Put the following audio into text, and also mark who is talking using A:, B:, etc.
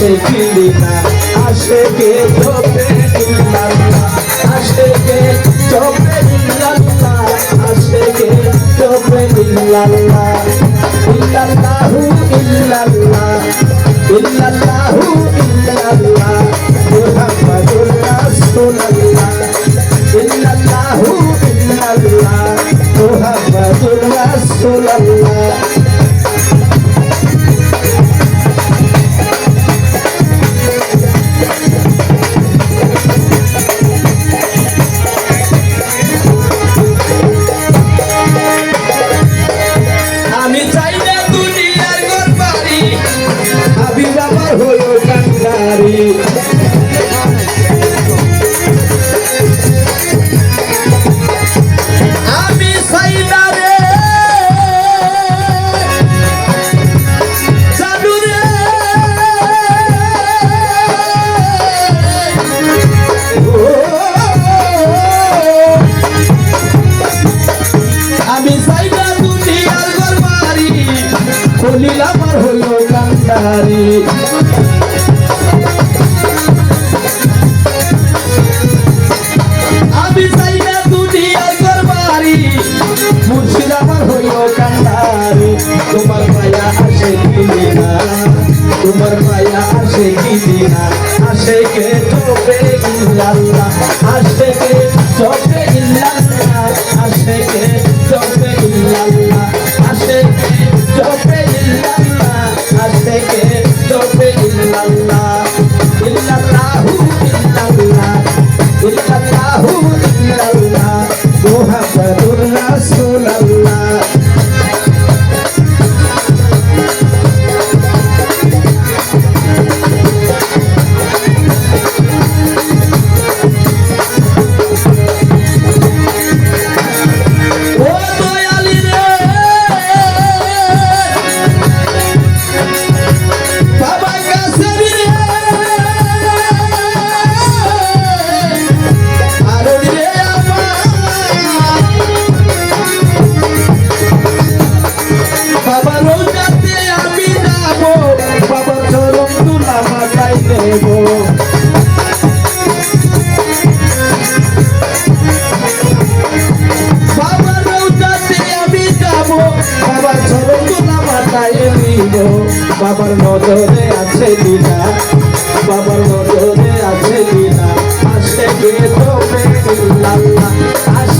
A: আসে কিলিনা আসে কে চোপে দিলাল্লা আসে কে চোপে দিলাল্লা আসে কে চোপে দিলাল্লা ইল্লাল্লাহু ইল্লাল্লা ইল্লাল্লাহু ইল্লাল্লা মুহাম্মাদুর রাসূলুল্লাহ। আমি তোমার মায়া আসে কিনে না তোমার মায়া আসে কিনে না আসে কে তো আসে কে দিব বাবার নজরে আছে দিনা বাবার নজরে আছে দিনা আসে গিয়ে তো আসে